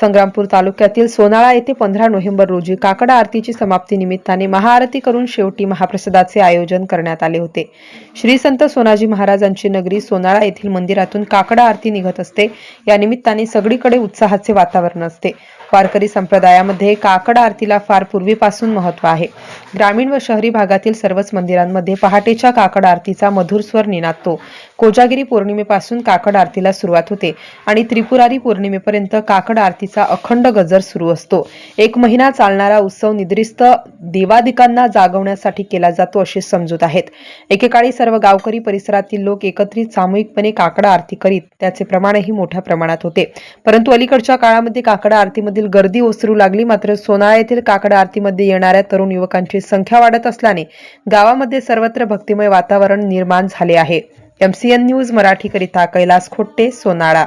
संग्रामपूर तालुक्यातील सोनाळा येथे पंधरा नोव्हेंबर रोजी काकडा आरतीची समाप्ती निमित्ताने महाआरती करून शेवटी महाप्रसादाचे आयोजन करण्यात आले होते. श्री संत सोनाजी महाराजांची नगरी सोनाळा येथील मंदिरातून काकडा आरती निघत असते. या निमित्ताने सगळीकडे उत्साहाचे वातावरण असते. वारकरी संप्रदायामध्ये काकड आरतीला फार पूर्वीपासून महत्त्व आहे. ग्रामीण व शहरी भागातील सर्वच मंदिरांमध्ये पहाटेच्या काकड आरतीचा मधुर स्वर निनादतो. कोजागिरी पौर्णिमेपासून काकड आरतीला सुरुवात होते आणि त्रिपुरारी पौर्णिमेपर्यंत काकड आरतीचा अखंड गजर सुरू असतो. एक महिना चालणारा उत्सव निद्रिस्त देवादिकांना जागवण्यासाठी केला जातो अशी समजूत आहेत. एकेकाळी सर्व गावकरी परिसरातील लोक एकत्रित सामूहिकपणे काकडा आरती करीत त्याचे प्रमाणही मोठ्या प्रमाणात होते. परंतु अलीकडच्या काळामध्ये काकडा आरतीमधील गर्दी ओसरू लागली मात्र सोनाळा येथील काकडा आरतीमध्ये येणाऱ्या तरुण युवकांची संख्या वाढत असल्याने गावामध्ये सर्वत्र भक्तिमय वातावरण निर्माण झाले आहे. एमसीएन न्यूज मराठीकरिता कैलास खोट्टे सोनाळा.